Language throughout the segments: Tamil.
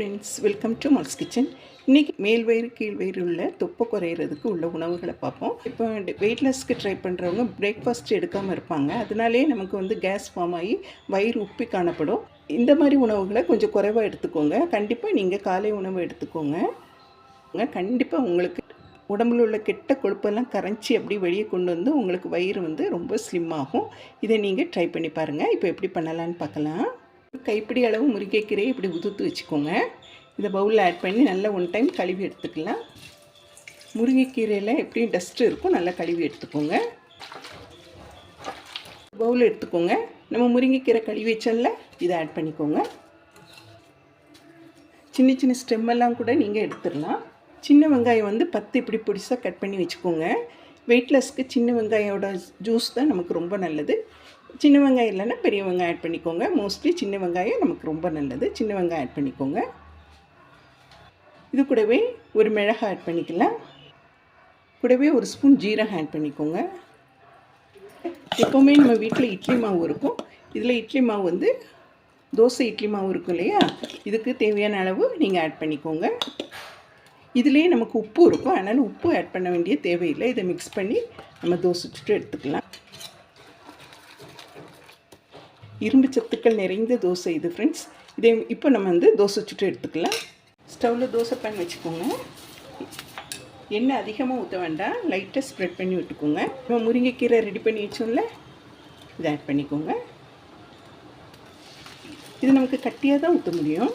Friends welcome to Mal's kitchen இன்றைக்கி மேல் வயிறு கீழ் வயிறு உள்ள தொப்பை குறையிறதுக்கு உள்ள உணவுகளை பார்ப்போம். இப்போ வெயிட் லாஸ்க்கு ட்ரை பண்ணுறவங்க பிரேக்ஃபாஸ்ட் எடுக்காமல் இருப்பாங்க. அதனாலே நமக்கு வந்து கேஸ் ஃபார்ம் ஆகி வயிறு உப்பி காணப்படும். இந்த மாதிரி உணவுகளை கொஞ்சம் குறைவாக எடுத்துக்கோங்க. கண்டிப்பாக நீங்கள் காலை உணவு எடுத்துக்கோங்க. கண்டிப்பாக உங்களுக்கு உடம்புல உள்ள கெட்ட கொழுப்பெல்லாம் கரைஞ்சி அப்படி வெளியே கொண்டு வந்து உங்களுக்கு வயிறு வந்து ரொம்ப ஸ்லிம் ஆகும். இதை நீங்கள் ட்ரை பண்ணி பாருங்கள் இப்போ எப்படி பண்ணலான்னு பார்க்கலாம். கைப்பிடி அளவு முருங்கைக்கீரையை இப்படி உதுத்து வச்சுக்கோங்க. இதை பவுலில் ஆட் பண்ணி நல்லா ஒன் டைம் கழுவி எடுத்துக்கலாம். முருங்கைக்கீரையில் எப்படியும் டஸ்ட்டு இருக்கும் நல்லா கழுவி எடுத்துக்கோங்க. பவுல் எடுத்துக்கோங்க. நம்ம முருங்கைக்கீரை கழுவி வச்சோம்ல இதை ஆட் பண்ணிக்கோங்க. சின்ன சின்ன ஸ்டெம்மெல்லாம் கூட நீங்கள் எடுத்துடலாம். சின்ன வெங்காயம் வந்து பத்து இப்படி பொடிசாக கட் பண்ணி வச்சுக்கோங்க. வெயிட்லெஸ்க்கு சின்ன வெங்காயோட ஜூஸ் தான் நமக்கு ரொம்ப நல்லது. சின்ன வெங்காயம் இல்லைன்னா பெரிய வெங்காயம் ஆட் பண்ணிக்கோங்க. மோஸ்ட்லி சின்ன வெங்காயம் நமக்கு ரொம்ப நல்லது. சின்ன வெங்காயம் ஆட் பண்ணிக்கோங்க. இது கூடவே ஒரு மிளகாய் ஆட் பண்ணிக்கலாம். கூடவே ஒரு ஸ்பூன் ஜீரகம் ஆட் பண்ணிக்கோங்க. எப்போவுமே நம்ம வீட்டில் இட்லி மாவு இருக்கும். இதில் இட்லி மாவு வந்து தோசை இட்லி மாவு இருக்கும் இல்லையா? இதுக்கு தேவையான அளவு நீங்கள் ஆட் பண்ணிக்கோங்க. இதுலேயே நமக்கு உப்பு இருக்கும். அதனால் உப்பு ஆட் பண்ண வேண்டிய தேவையில்லை. இதை மிக்ஸ் பண்ணி நம்ம தோசை சுட்டு எடுத்துக்கலாம். இரும்பு சத்துக்கள் நிறைந்த தோசை இது ஃப்ரெண்ட்ஸ் இதே இப்போ நம்ம வந்து தோசை சுட்டு எடுத்துக்கலாம். ஸ்டவ்வில் தோசை பேன் வச்சுக்கோங்க. எண்ணெய் அதிகமாக ஊற்ற வேண்டாம். லைட்டாக ஸ்ப்ரெட் பண்ணி விட்டுக்கோங்க. நம்ம முருங்கைக்கீரை ரெடி பண்ணி வச்சோம்ல இதை ஆட் பண்ணிக்கோங்க. இது நமக்கு கட்டியாக தான் ஊற்ற முடியும்.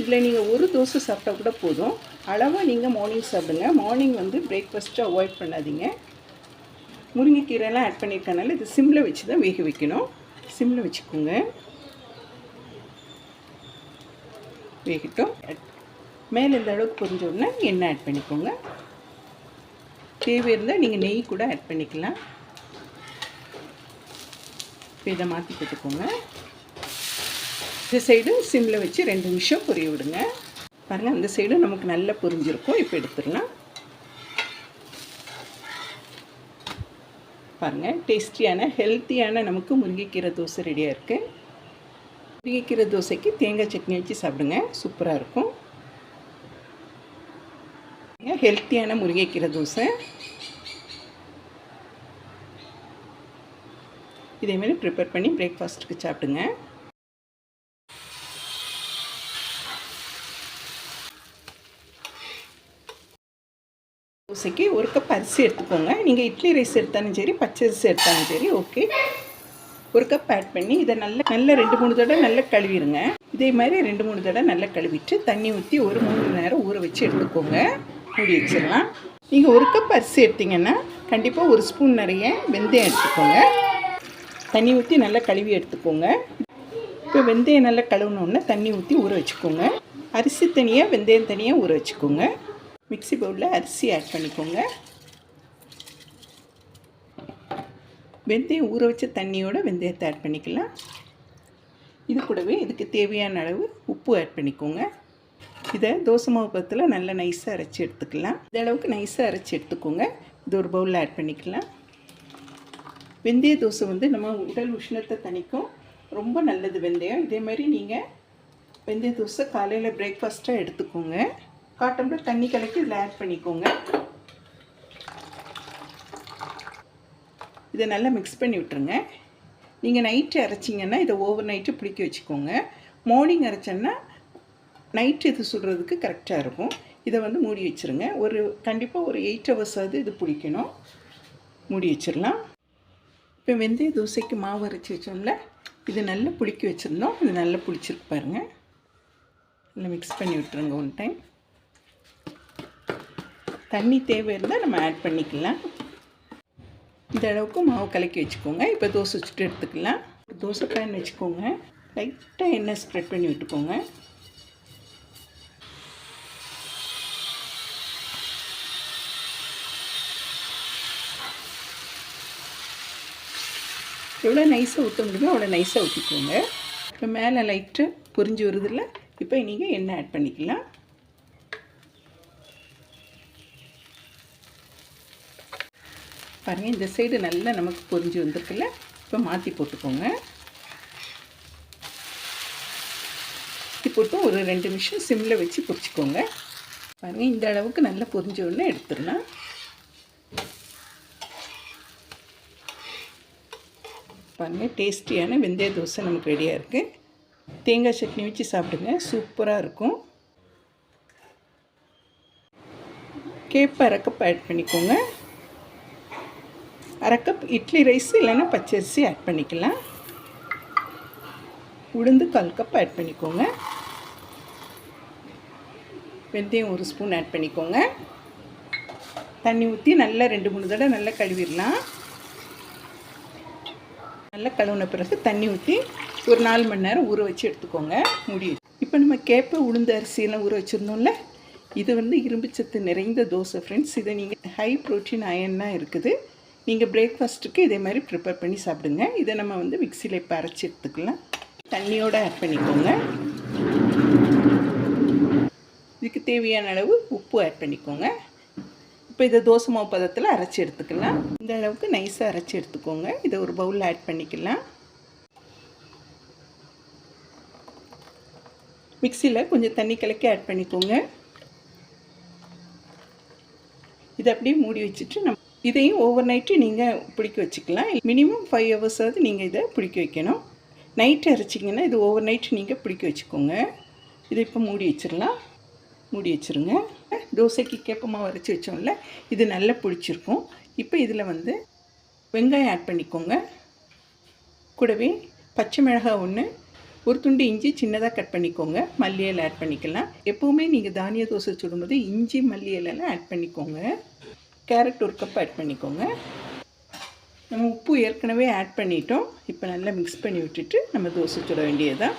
இதில் நீங்கள் ஒரு தோசை சாப்பிட்டா கூட போதும். அளவாக நீங்கள் மார்னிங் சாப்பிடுங்க. மார்னிங் வந்து பிரேக்ஃபாஸ்ட்டு அவாய்ட் பண்ணாதீங்க. முருங்கைக்கீரைலாம் ஆட் பண்ணியிருக்கனால இது சிம்மில் வச்சு தான் வேக வைக்கணும். சிம்மில் வச்சுக்கோங்க. வேகட்டும். மேலே இந்த அளவுக்கு பொரிஞ்ச உடனே எண்ணெய் ஆட் பண்ணிக்கோங்க. தேவை இருந்தால் நீங்கள் நெய் கூட ஆட் பண்ணிக்கலாம். இப்போ இதை மாற்றி போட்டுக்கோங்க. இந்த சைடு சிம்மில் வச்சு ரெண்டு நிமிஷம் பொரிய விடுங்க. பாருங்கள் அந்த சைடும் நமக்கு நல்லா பொரிஞ்சிருக்கும். இப்போ எடுத்துடலாம். பாருங்கள் டேஸ்டியான ஹெல்த்தியான நமக்கு முருங்கைக்கீரை தோசை ரெடியாக இருக்குது முருங்கைக்கீரை தோசைக்கு தேங்காய் சட்னி வச்சு சாப்பிடுங்க. சூப்பராக இருக்கும். ஹெல்த்தியான முருங்கைக்கீரை தோசை. இதேமாரி ப்ரிப்பேர் பண்ணி பிரேக்ஃபாஸ்ட்டுக்கு சாப்பிடுங்க. தோசைக்கு ஒரு கப் அரிசி எடுத்துக்கோங்க. நீங்கள் இட்லி ரைஸ் எடுத்தாலும் சரி பச்சை அரிசி எடுத்தாலும் சரி ஓகே ஒரு கப் ஆட் பண்ணி இதை நல்லா நல்ல ரெண்டு மூணு தடவை நல்லா கழுவிடுங்க இதே மாதிரி ரெண்டு மூணு தடவை நல்லா கழுவிட்டு தண்ணி ஊற்றி ஒரு மூணு மணி நேரம் ஊற வச்சு எடுத்துக்கோங்க. மூடி வச்சிடலாம். நீங்கள் ஒரு கப் அரிசி எடுத்திங்கன்னா கண்டிப்பாக ஒரு ஸ்பூன் நிறைய வெந்தயம் எடுத்துக்கோங்க. தண்ணி ஊற்றி நல்லா கழுவி எடுத்துக்கோங்க. இப்போ வெந்தயம் நல்லா கழுவுனோடனே தண்ணி ஊற்றி ஊற வச்சுக்கோங்க. அரிசி தனியாக வெந்தயம் தனியாக ஊற வச்சுக்கோங்க. மிக்சி பவுலில் அரிசி ஆட் பண்ணிக்கோங்க. வெந்தயம் ஊற வச்ச தண்ணியோட வெந்தயத்தை ஆட் பண்ணிக்கலாம். இது கூடவே இதுக்கு தேவையான அளவு உப்பு ஆட் பண்ணிக்கோங்க. இதை தோசை மாவு பத்தில் நல்லா நைஸாக அரைச்சி எடுத்துக்கலாம். இந்த அளவுக்கு நைஸாக அரைச்சி எடுத்துக்கோங்க. இது ஒரு பவுலில் ஆட் பண்ணிக்கலாம். வெந்தய தோசை வந்து நம்ம உடல் உஷ்ணத்தை தணிக்கும். ரொம்ப நல்லது வெந்தயம். இதே மாதிரி நீங்கள் வெந்தய தோசை காலையில் பிரேக்ஃபாஸ்ட்டாக எடுத்துக்கோங்க. காட்டம்பில் தண்ணி கலக்கி இதில் ஆட் பண்ணிக்கோங்க. இதை நல்லா மிக்ஸ் பண்ணி விட்டுருங்க. நீங்கள் நைட்டு அரைச்சிங்கன்னா இதை ஓவர் நைட்டு பிடிக்க வச்சுக்கோங்க. மார்னிங் அரைச்சோன்னா நைட்டு இது சுடுறதுக்கு கரெக்டாக இருக்கும். இதை வந்து மூடி வச்சுருங்க. ஒரு கண்டிப்பாக ஒரு எயிட் ஹவர்ஸாவது இது பிடிக்கணும். மூடி வச்சிடலாம். இப்போ வெந்தய தோசைக்கு மாவு அரைச்சி வச்சோம்ல இது நல்லா புளிக்க வச்சுருந்தோம். இது நல்லா புளிச்சிருக்கு பாருங்கள் நல்லா மிக்ஸ் பண்ணி விட்டுருங்க ஒன் டைம் தண்ணி தேவை இருந்தால் நம்ம ஆட் பண்ணிக்கலாம். இந்த அளவுக்கு மாவு கலக்கி வச்சுக்கோங்க. இப்போ தோசை சுட்டு எடுத்துக்கலாம். தோசை பேன் வச்சுக்கோங்க. லைட்டாக எண்ணெய் ஸ்ப்ரெட் பண்ணி விட்டுக்கோங்க. எவ்வளோ நைஸாக ஊற்ற முடியுமோ அவ்வளோ நைஸாக ஊற்றிக்கோங்க இப்போ மேலே லைட்டு புரிஞ்சு வருதில்ல? இப்போ நீங்கள் எண்ணெய் ஆட் பண்ணிக்கலாம். பாருங்கள் இந்த சைடு நல்லா நமக்கு பொரிஞ்சு வந்திருக்குல்ல இப்போ மாற்றி போட்டுக்கோங்க. போட்டு ஒரு ரெண்டு நிமிஷம் சிம்மில் வச்சு பொரிச்சுக்கோங்க. பாருங்கள் இந்த அளவுக்கு நல்லா பொரிஞ்ச உடனே எடுத்துடலாம். பாருங்கள் டேஸ்டியான வெந்தய தோசை நமக்கு ரெடியாக இருக்குது தேங்காய் சட்னி வச்சு சாப்பிடுங்க சூப்பராக இருக்கும். கேப்பை அரைக்கப் ஆட் பண்ணிக்கோங்க. அரை கப் இட்லி ரைஸ் இல்லைன்னா பச்சரிசி ஆட் பண்ணிக்கலாம். உளுந்து கால் கப் ஆட் பண்ணிக்கோங்க. வெந்தயம் ஒரு ஸ்பூன் ஆட் பண்ணிக்கோங்க. தண்ணி ஊற்றி நல்லா ரெண்டு மூணு தடவை நல்லா கழுவிடலாம். நல்லா கழுவுன பிறகு தண்ணி ஊற்றி ஒரு நாலு மணி நேரம் ஊற வச்சு எடுத்துக்கோங்க. முடியும் இப்போ நம்ம கேப்பை உளுந்து அரிசியெல்லாம் ஊற வச்சுருந்தோம்ல இது வந்து இரும்புச்சத்து நிறைந்த தோசை ஃப்ரெண்ட்ஸ் இதை நீங்கள் ஹை ப்ரோட்டீன் அயன்னாக இருக்குது. நீங்கள் பிரேக்ஃபாஸ்ட்டுக்கு இதே மாதிரி ப்ரிப்பேர் பண்ணி சாப்பிடுங்க. இதை நம்ம வந்து மிக்சியில் இப்போ அரைச்சி எடுத்துக்கலாம். தண்ணியோடு ஆட் பண்ணிக்கோங்க. இதுக்கு தேவையான அளவு உப்பு ஆட் பண்ணிக்கோங்க. இப்போ இதை தோசை மாவு பதத்தில் அரைச்சி எடுத்துக்கலாம். இந்த அளவுக்கு நைஸாக அரைச்சி எடுத்துக்கோங்க. இதை ஒரு பவுலில் ஆட் பண்ணிக்கலாம். மிக்சியில் கொஞ்சம் தண்ணி கலக்கி ஆட் பண்ணிக்கோங்க. இதை அப்படியே மூடி வச்சுட்டு நம்ம இதையும் ஓவர் நைட்டு நீங்கள் பிடிக்க வச்சுக்கலாம். மினிமம் ஃபைவ் ஹவர்ஸாவது நீங்கள் இதை பிடிக்க வைக்கணும். நைட்டு அரைச்சிங்கன்னா இது ஓவர் நைட்டு நீங்கள் பிடிக்க வச்சுக்கோங்க. இதை இப்போ மூடி வச்சிடலாம். மூடி வச்சுருங்க. தோசைக்கு கேப்பமாக அரைச்சி வச்சோம்ல இது நல்லா பிடிச்சிருக்கும் இப்போ இதில் வந்து வெங்காயம் ஆட் பண்ணிக்கோங்க. கூடவே பச்சை மிளகாய் ஒன்று ஒரு துண்டு இஞ்சி சின்னதாக கட் பண்ணிக்கோங்க. மல்லி இலை ஆட் பண்ணிக்கலாம். எப்போவுமே நீங்கள் தானிய தோசை சுடும்போது இஞ்சி மல்லி இலைலாம் ஆட் பண்ணிக்கோங்க. கேரட் ஒரு கப் ஆட் பண்ணிக்கோங்க. நம்ம உப்பு ஏற்கனவே ஆட் பண்ணிட்டோம். இப்போ நல்லா மிக்ஸ் பண்ணி விட்டுட்டு நம்ம தோசை சுட வேண்டியதுதான்.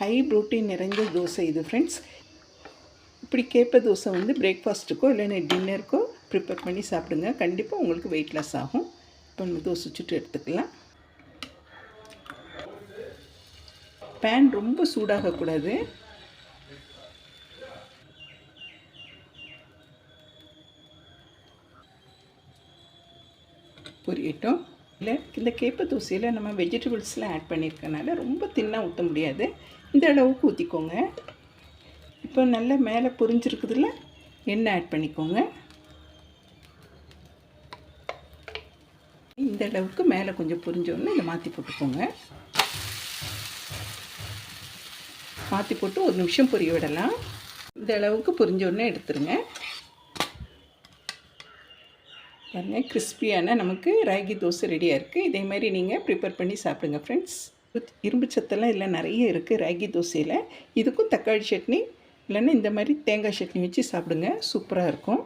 ஹை ப்ரோட்டீன் நிறைஞ்ச தோசை இது ஃப்ரெண்ட்ஸ் இப்படி கேப்ப தோசை வந்து பிரேக்ஃபாஸ்ட்டுக்கோ இல்லைன்னா டின்னருக்கோ ப்ரிப்பேர் பண்ணி சாப்பிடுங்க. கண்டிப்பாக உங்களுக்கு வெயிட் லாஸ் ஆகும். இப்போ நம்ம தோசை சுட்டு எடுத்துக்கலாம். பேன் ரொம்ப சூடாகக்கூடாது. பொரியட்டும். இல்லை இந்த கேப்ப தூசியில் நம்ம வெஜிடபிள்ஸ்லாம் ஆட் பண்ணியிருக்கனால ரொம்ப தின்னாக ஊற்ற முடியாது. இந்த அளவுக்கு ஊற்றிக்கோங்க இப்போ நல்லா மேலே பொரிஞ்சிருக்குதுல எண்ணெய் ஆட் பண்ணிக்கோங்க. இந்த அளவுக்கு மேலே கொஞ்சம் பொரிஞ்சோடனே இதை மாற்றி போட்டுக்கோங்க. மாற்றி போட்டு ஒரு நிமிஷம் பொரிய விடலாம். இந்த அளவுக்கு பொரிஞ்சோடனே எடுத்துருங்க. பாருங்கள் கிறிஸ்பியான நமக்கு ராகி தோசை ரெடியாக இருக்குது இதே மாதிரி நீங்கள் ப்ரிப்பேர் பண்ணி சாப்பிடுங்க ஃப்ரெண்ட்ஸ் இரும்பு சத்தெல்லாம் இதில் நிறைய இருக்குது ராகி தோசையில். இதுக்கும் தக்காளி சட்னி இல்லைன்னா இந்த மாதிரி தேங்காய் சட்னி வச்சு சாப்பிடுங்க சூப்பராக இருக்கும்.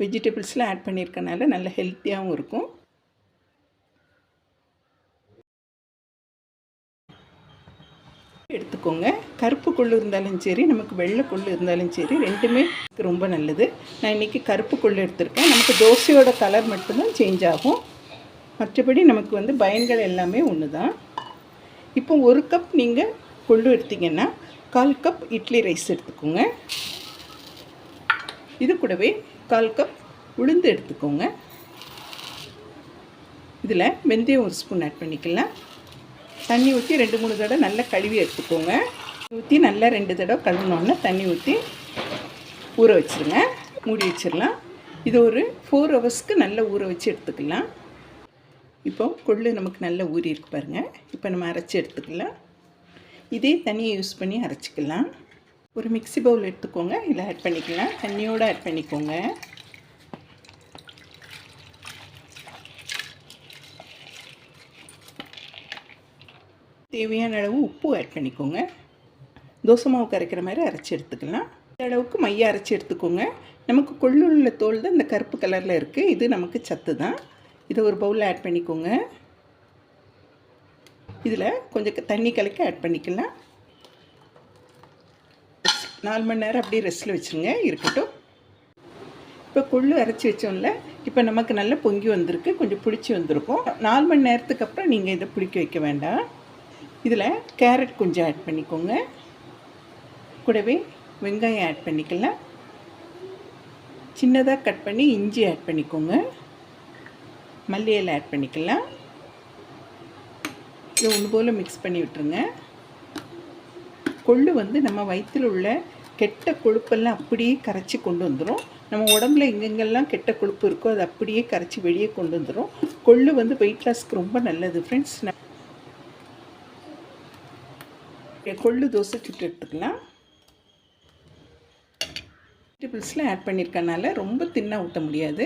வெஜிடபிள்ஸ்லாம் ஆட் பண்ணியிருக்கனால நல்ல ஹெல்த்தியாகவும் இருக்கும். எடுத்துக்கோங்க. கருப்பு கொள்ளு இருந்தாலும் சரி நமக்கு வெள்ளை கொள்ளு இருந்தாலும் சரி ரெண்டுமே ரொம்ப நல்லது. நான் இன்றைக்கி கருப்பு கொள்ளு எடுத்திருக்கேன். நமக்கு தோசையோட கலர் மட்டும்தான் சேஞ்ச் ஆகும். மற்றபடி நமக்கு வந்து பயன்கள் எல்லாமே ஒன்று தான் இப்போ ஒரு கப் நீங்கள் கொள்ளு எடுத்திங்கன்னா கால் கப் இட்லி ரைஸ் எடுத்துக்கோங்க. இது கூடவே கால் கப் உளுந்து எடுத்துக்கோங்க. இதில் வெந்தயம் ஒரு ஸ்பூன் ஆட் பண்ணிக்கலாம். தண்ணி ஊற்றி ரெண்டு மூணு தடவை நல்லா கழுவி எடுத்துக்கோங்க. ஊற்றி நல்லா ரெண்டு தடவை கழுவினோன்னே தண்ணி ஊற்றி ஊற வச்சுருங்க. மூடி வச்சிடலாம். இது ஒரு ஃபோர் ஹவர்ஸ்க்கு நல்லா ஊற வச்சு எடுத்துக்கலாம். இப்போ கொள்ளு நமக்கு நல்லா ஊறி இருக்கு பாருங்கள் இப்போ நம்ம அரைச்சி எடுத்துக்கலாம். இதே தண்ணியை யூஸ் பண்ணி அரைச்சிக்கலாம். ஒரு மிக்சி பவுல் எடுத்துக்கோங்க. இதில் ஆட் பண்ணிக்கலாம். தண்ணியோடு ஆட் பண்ணிக்கோங்க. தேவையான அளவு உப்பு ஆட் பண்ணிக்கோங்க. தோசை மாவு கரைக்கிற மாதிரி அரைச்சி எடுத்துக்கலாம். இந்த அளவுக்கு மையம் அரைச்சி எடுத்துக்கோங்க. நமக்கு கொள்ளுள்ள தோல் தான் இந்த கருப்பு கலரில் இருக்குது இது நமக்கு சத்து தான். இதை ஒரு பவுலில் ஆட் பண்ணிக்கோங்க. இதில் கொஞ்சம் தண்ணி கலக்கி ஆட் பண்ணிக்கலாம். நாலு மணி நேரம் அப்படியே ரெஸ்ட்டில் வச்சுருங்க. இருக்கட்டும். இப்போ கொள்ளு அரைச்சி வச்சோம்ல இப்போ நமக்கு நல்லா பொங்கி வந்திருக்கு. கொஞ்சம் பிடிச்சி வந்திருக்கும். நாலு மணி நேரத்துக்கு அப்புறம் நீங்கள் இதை பிடிக்க வைக்க வேண்டாம். இதில் கேரட் கொஞ்சம் ஆட் பண்ணிக்கோங்க. கூடவே வெங்காயம் ஆட் பண்ணிக்கலாம். சின்னதாக கட் பண்ணி இஞ்சி ஆட் பண்ணிக்கோங்க. மல்லி இலை ஆட் பண்ணிக்கலாம். இதை ஒன்று போல் மிக்ஸ் பண்ணி விட்டுருங்க. கொள்ளு வந்து நம்ம வயிற்றில் உள்ள கெட்ட கொழுப்பெல்லாம் அப்படியே கரைச்சி கொண்டு வந்துடும் நம்ம உடம்புல எங்கெங்கெல்லாம் கெட்ட கொழுப்பு இருக்கோ அது அப்படியே கரைச்சி வெளியே கொண்டு வந்துடும் கொள்ளு வந்து வெயிட் லாஸ்க்கு ரொம்ப நல்லது. ஃப்ரெண்ட்ஸ் கொள்ளு தோசை சுட்டு எடுத்துக்கலாம் வெஜிடபிள்ஸில் ஆட் பண்ணியிருக்கனால ரொம்ப தின்னாக ஊற்ற முடியாது.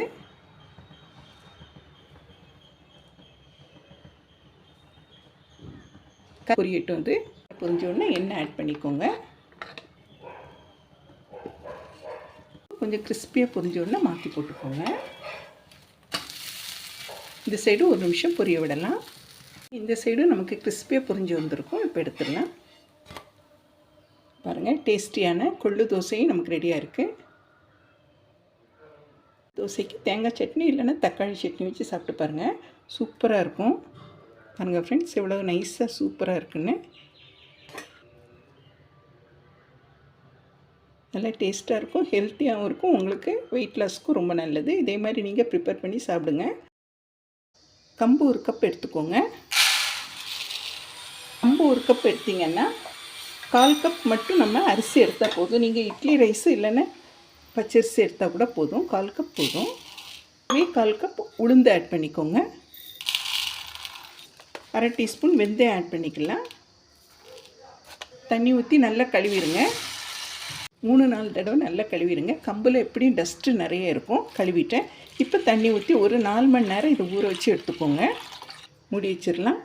பொரியட்டு வந்து பொரிஞ்சோடனே எண்ணெய் ஆட் பண்ணிக்கோங்க. கொஞ்சம் கிறிஸ்பியாக பொரிஞ்சோடனே மாற்றி போட்டுக்கோங்க. இந்த சைடு ஒரு நிமிஷம் பொரிய விடலாம். இந்த சைடும் நமக்கு கிறிஸ்பியாக பொரிஞ்சு வந்திருக்கும். இப்போ எடுத்துடலாம். பாருங்கள் டேஸ்டியான கொள்ளு தோசையும் நமக்கு ரெடியாக இருக்குது தோசைக்கு தேங்காய் சட்னி இல்லைன்னா தக்காளி சட்னி வச்சு சாப்பிட்டு பாருங்கள் சூப்பராக இருக்கும். பாருங்கள் ஃப்ரெண்ட்ஸ் எவ்வளோ நைஸாக சூப்பராக இருக்குன்னு. நல்லா டேஸ்ட்டாக இருக்கும் ஹெல்த்தியாகவும் இருக்கும். உங்களுக்கு வெயிட் லாஸ்க்கும் ரொம்ப நல்லது. இதே மாதிரி நீங்கள் ப்ரிப்பேர் பண்ணி சாப்பிடுங்க. கம்பு ஒரு கப் எடுத்துக்கோங்க. கம்பு ஒரு கப் எடுத்திங்கன்னா கால் கப் மட்டும் நம்ம அரிசி எடுத்தால் போதும். நீங்கள் இட்லி ரைஸு இல்லைன்னா பச்சரிசி எடுத்தால் கூட போதும். கால் கப் போதும். அதே கால் கப் உளுந்து ஆட் பண்ணிக்கோங்க. அரை டீஸ்பூன் வெந்தயம் ஆட் பண்ணிக்கலாம். தண்ணி ஊற்றி நல்லா கழுவிடுங்க. மூணு நாலு தடவை நல்லா கழுவிடுங்க. கம்பில் எப்படியும் டஸ்ட்டு நிறைய இருக்கும். கழுவிட்டேன். இப்போ தண்ணி ஊற்றி ஒரு நாலு மணி நேரம் இதை ஊற வச்சு எடுத்துக்கோங்க. முடி வச்சிடலாம்.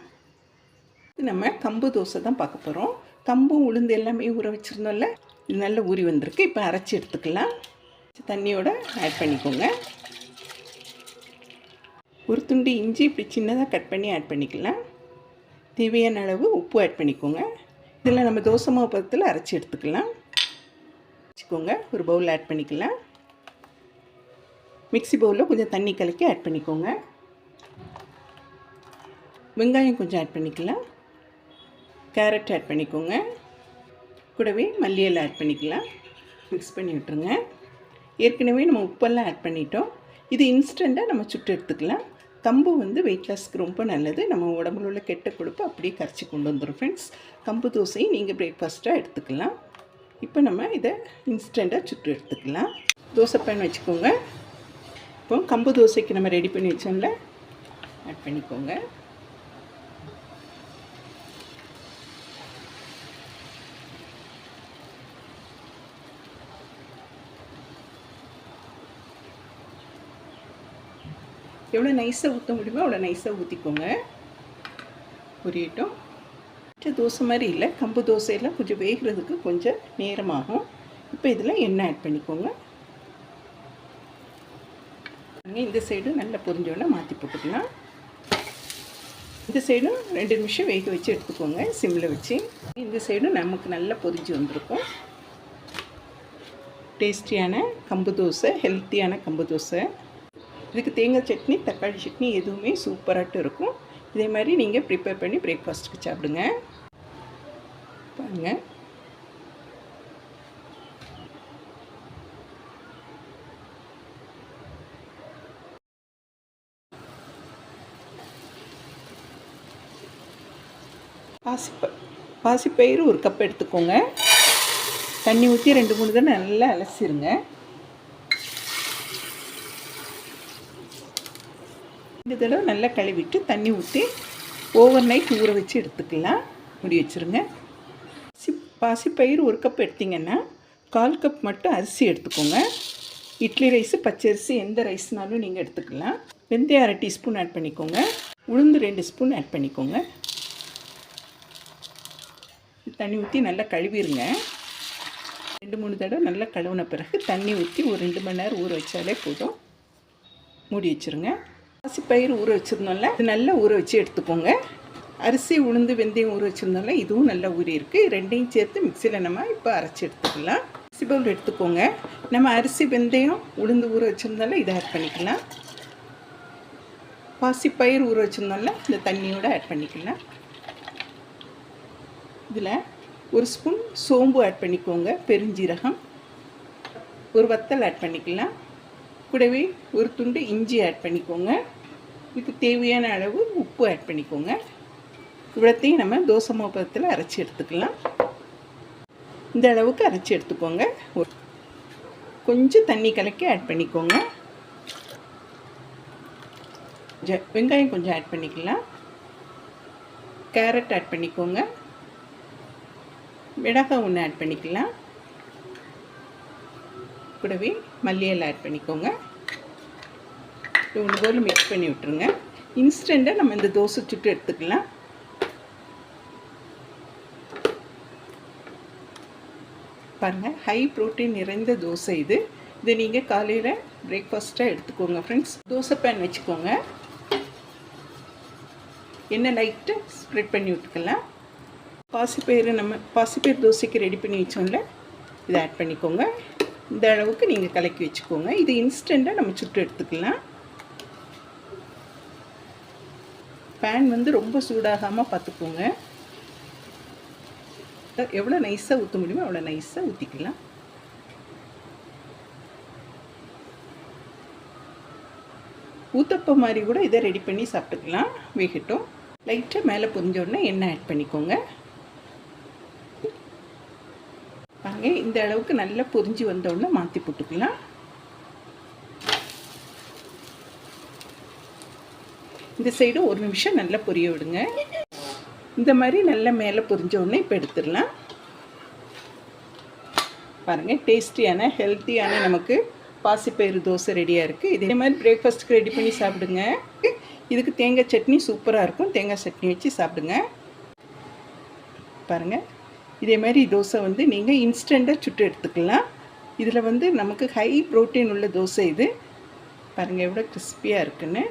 நம்ம கம்பு தோசை தான் பார்க்க போகிறோம் கம்பும் உளுந்து எல்லாமே ஊற வச்சுருந்தோம்ல இது நல்லா ஊறி வந்திருக்கு. இப்போ அரைச்சி எடுத்துக்கலாம். தண்ணியோடு ஆட் பண்ணிக்கோங்க. ஒரு துண்டு இஞ்சி இப்படி சின்னதாக கட் பண்ணி ஆட் பண்ணிக்கலாம். தேவையான அளவு உப்பு ஆட் பண்ணிக்கோங்க. இதில் நம்ம தோசை மாவு பதத்தில் அரைச்சி எடுத்துக்கலாம். வச்சுக்கோங்க. ஒரு பவுல் ஆட் பண்ணிக்கலாம். மிக்ஸி பவுலில் கொஞ்சம் தண்ணி கலக்கி ஆட் பண்ணிக்கோங்க. வெங்காயம் கொஞ்சம் ஆட் பண்ணிக்கலாம். கேரட் ஆட் பண்ணிக்கோங்க. கூடவே மல்லியல் ஆட் பண்ணிக்கலாம். மிக்ஸ் பண்ணி விட்டுருங்க. ஏற்கனவே நம்ம உப்பெல்லாம் ஆட் பண்ணிட்டோம். இது இன்ஸ்டண்ட்டாக நம்ம சுட்டு எடுத்துக்கலாம். கம்பு வந்து வெயிட் லாஸ்க்கு ரொம்ப நல்லது. நம்ம உடம்புல உள்ள கெட்ட கொழுப்பு அப்படியே கரைச்சி கொண்டு வந்துடும் ஃப்ரெண்ட்ஸ் கம்பு தோசையும் நீங்கள் பிரேக்ஃபாஸ்ட்டாக எடுத்துக்கலாம். இப்போ நம்ம இதை இன்ஸ்டண்ட்டாக சுட்டு எடுத்துக்கலாம். தோசை பேன் வச்சுக்கோங்க. இப்போ கம்பு தோசைக்கு நம்ம ரெடி பண்ணி வச்சோம்ல. ஆட் பண்ணிக்கோங்க. எவ்வளோ நைஸாக ஊற்ற முடியுமோ அவ்வளோ நைஸாக ஊற்றிக்கோங்க பொரியட்டும். தோசை மாதிரி இல்லை கம்பு தோசையெல்லாம் கொஞ்சம் வேகிறதுக்கு கொஞ்சம் நேரமாகும். இப்போ இதில் எண்ணெய் ஆட் பண்ணிக்கோங்க. இந்த சைடும் நல்லா பொரிஞ்சோடனே மாற்றி போட்டுக்கலாம். இந்த சைடும் ரெண்டு நிமிஷம் வேக வச்சு எடுத்துக்கோங்க சிம்மில் வச்சு. இந்த சைடும் நமக்கு நல்லா பொரிஞ்சு வந்திருக்கும். டேஸ்டியான கம்பு தோசை ஹெல்த்தியான கம்பு தோசை. இதுக்கு தேங்காய் சட்னி தக்காளி சட்னி எதுவுமே சூப்பராகட்டு இருக்கும். இதே மாதிரி நீங்கள் ப்ரிப்பேர் பண்ணி பிரேக்ஃபாஸ்ட்டுக்கு சாப்பிடுங்க. பாருங்கள் பாசிப்ப பாசிப்பயிறு ஒரு கப் எடுத்துக்கோங்க. தண்ணி ஊற்றி ரெண்டு மூணு தான் நல்லா அலசிடுங்க ரெண்டு தடவை நல்லா கழுவிட்டு தண்ணி ஊற்றி ஓவர் நைட் ஊற வச்சு எடுத்துக்கலாம். முடி வச்சுருங்க. சி பாசிப்பயிர் ஒரு கப் எடுத்திங்கன்னா கால் கப் மட்டும் அரிசி எடுத்துக்கோங்க. இட்லி ரைஸு பச்சரிசி எந்த ரைஸ்னாலும் நீங்கள் எடுத்துக்கலாம். வெந்தயம் அரை டீஸ்பூன் ஆட் பண்ணிக்கோங்க. உளுந்து ரெண்டு ஸ்பூன் ஆட் பண்ணிக்கோங்க. தண்ணி ஊற்றி நல்லா கழுவிடுங்க ரெண்டு மூணு தடவை நல்லா கழுவின பிறகு தண்ணி ஊற்றி ஒரு ரெண்டு மணி நேரம் ஊற வச்சாலே போதும். மூடி வச்சுருங்க. பயிர் ஊற வச்சுருந்தோம்ல இது நல்லா ஊற வச்சு எடுத்துக்கோங்க. அரிசி உளுந்து வெந்தயம் ஊற வச்சுருந்தோம்ல இதுவும் நல்லா ஊறி இருக்குது ரெண்டையும் சேர்த்து மிக்சியில் நம்ம இப்போ அரைச்சி எடுத்துக்கலாம். அரிசி பவுல் எடுத்துக்கோங்க. நம்ம அரிசி வெந்தயம் உளுந்து ஊற வச்சுருந்தோம்ல இதை ஆட் பண்ணிக்கலாம். பாசிப்பயிர் ஊற வச்சுருந்தோம்ல இந்த தண்ணியோடு ஆட் பண்ணிக்கலாம். இதில் ஒரு ஸ்பூன் சோம்பு ஆட் பண்ணிக்கோங்க பெருஞ்சீரகம். ஒரு வத்தல் ஆட் பண்ணிக்கலாம். கூடவே ஒரு துண்டு இஞ்சி ஆட் பண்ணிக்கோங்க. இதுக்கு தேவையான அளவு உப்பு ஆட் பண்ணிக்கோங்க. இவ்வளோத்தையும் நம்ம தோசை மோப்பத்தில் அரைச்சி எடுத்துக்கலாம். இந்த அளவுக்கு அரைச்சி எடுத்துக்கோங்க. கொஞ்சம் தண்ணி கலக்கி ஆட் பண்ணிக்கோங்க. ஜ- வெங்காயம் கொஞ்சம் ஆட் பண்ணிக்கலாம். கேரட் ஆட் பண்ணிக்கோங்க. மிளகாய் ஒன்று ஆட் பண்ணிக்கலாம். கூடவே மல்லியெல்லாம் ஆட் பண்ணிக்கோங்க. ஒன்று போல் மிக்ஸ் பண்ணி விட்டுருங்க. இன்ஸ்டண்ட்டாக நம்ம இந்த தோசை சுட்டு எடுத்துக்கலாம். பாருங்கள் ஹை ப்ரோட்டீன் நிறைந்த தோசை இது. இதை நீங்கள் காலையில் பிரேக்ஃபாஸ்ட்டாக எடுத்துக்கோங்க ஃப்ரெண்ட்ஸ் தோசை பேன் வச்சுக்கோங்க. எண்ணெய் லைட்டு ஸ்ப்ரெட் பண்ணி விட்டுக்கலாம். பாசிப்பயிறு நம்ம பாசிப்பயிறு தோசைக்கு ரெடி பண்ணி வச்சோம்ல இதை ஆட் பண்ணிக்கோங்க. இந்த அளவுக்கு நீங்கள் கலக்கி வச்சுக்கோங்க. இது இன்ஸ்டண்ட்டாக நம்ம சுட்டு எடுத்துக்கலாம். பேன் வந்து ரொம்ப சூடாகாமல் பார்த்துக்கோங்க. எவ்வளோ நைஸாக ஊற்ற முடியுமோ அவ்வளோ நைஸாக ஊற்றிக்கலாம் ஊத்தப்ப மாதிரி கூட இதை ரெடி பண்ணி சாப்பிட்டுக்கலாம். வேகட்டும். லைட்டாக மேலே புரிஞ்சோடனே எண்ணெய் ஆட் பண்ணிக்கோங்க. பாருங்க இந்த அளவுக்கு நல்லா பொரிஞ்சு வந்த மாற்றி போட்டுக்கலாம். இந்த சைடு ஒரு நிமிஷம் நல்லா பொரிய விடுங்க. இந்த மாதிரி நல்லா மேலே பொரிஞ்ச உடனே இப்போ எடுத்துடலாம். பாருங்கள் டேஸ்டியான ஹெல்த்தியான நமக்கு பாசிப்பயிறு தோசை ரெடியாக இருக்குது இதே மாதிரி பிரேக்ஃபாஸ்ட்டுக்கு ரெடி பண்ணி சாப்பிடுங்க. இதுக்கு தேங்காய் சட்னி சூப்பராக இருக்கும். தேங்காய் சட்னி வச்சு சாப்பிடுங்க. பாருங்கள் இதே மாதிரி தோசை வந்து நீங்கள் இன்ஸ்டண்ட்டாக சுட்டு எடுத்துக்கலாம். இதில் வந்து நமக்கு ஹை ப்ரோட்டீன் உள்ள தோசை இது. பாருங்கள் எவ்வளோ கிறிஸ்பியாக இருக்குன்னு.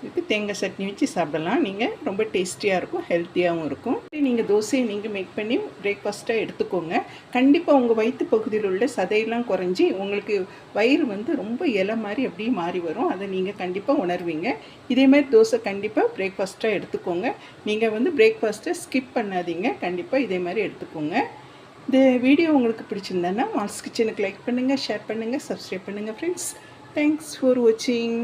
இதுக்கு தேங்காய் சட்னி வச்சு சாப்பிடலாம். நீங்கள் ரொம்ப டேஸ்டியாக இருக்கும் ஹெல்த்தியாகவும் இருக்கும். நீங்கள் தோசையை நீங்கள் மேக் பண்ணி பிரேக்ஃபாஸ்ட்டாக எடுத்துக்கோங்க. கண்டிப்பாக உங்கள் வயிற்று பகுதியில் உள்ள சதையெல்லாம் குறைஞ்சி உங்களுக்கு வயிறு வந்து ரொம்ப இலை மாதிரி அப்படியே மாறி வரும். அதை நீங்கள் கண்டிப்பாக உணர்வீங்க. இதே மாதிரி தோசை கண்டிப்பாக பிரேக்ஃபாஸ்ட்டாக எடுத்துக்கோங்க. நீங்கள் வந்து பிரேக்ஃபாஸ்ட்டை ஸ்கிப் பண்ணாதீங்க. கண்டிப்பாக இதே மாதிரி எடுத்துக்கோங்க. இந்த வீடியோ உங்களுக்கு பிடிச்சிருந்தேன்னா மாஸ் கிச்சனுக்கு லைக் பண்ணுங்கள் ஷேர் பண்ணுங்கள் சப்ஸ்கிரைப் பண்ணுங்கள் ஃப்ரெண்ட்ஸ் தேங்க்ஸ் ஃபார் வாட்சிங்